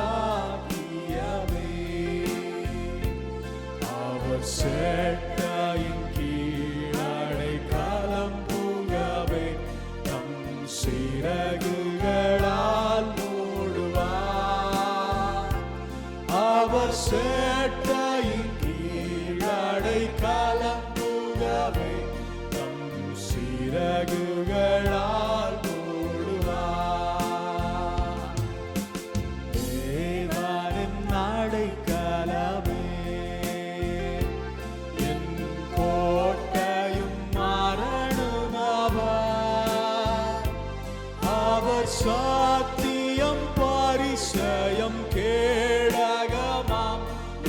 ராஜாக்கியவே அவர் சேட்டாயின் கீழடை காலம் புகவே நம் சிறகுகளால் மூடுவார் அவர் சேட்டாயின் கீழடை காலம் புகவே நம் பலமே என் கோட்டையும் மரணமாவா அவர் சாத்தியம் பாரிசயம் கேடகமாம்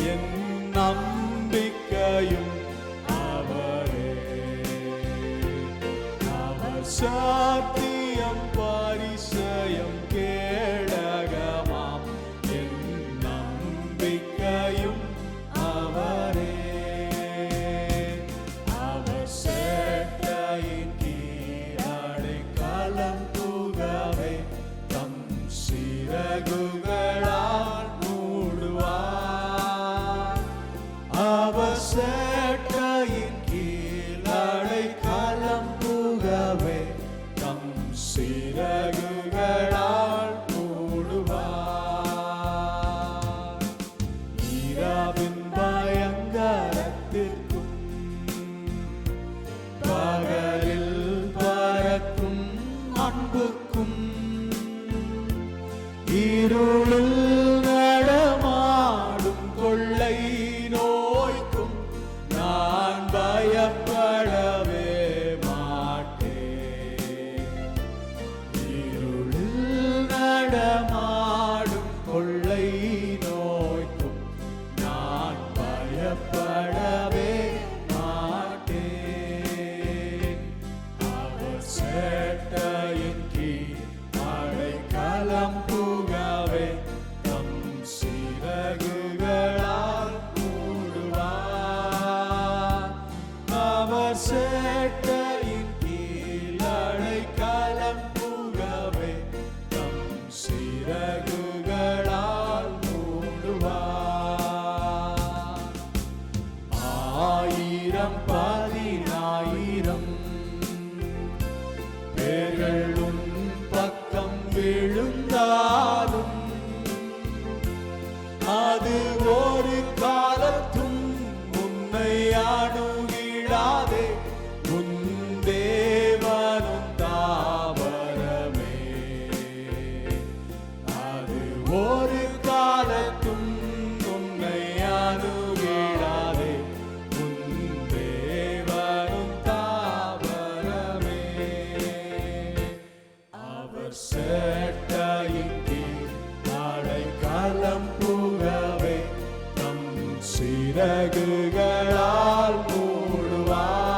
என் நம்பிக்கையும் Good. இருளில் Tiger. அவர் சேட்டாயின் கீழ் நாளை காலம் புகவே தம் சிறகுகளால் மூடுவார்.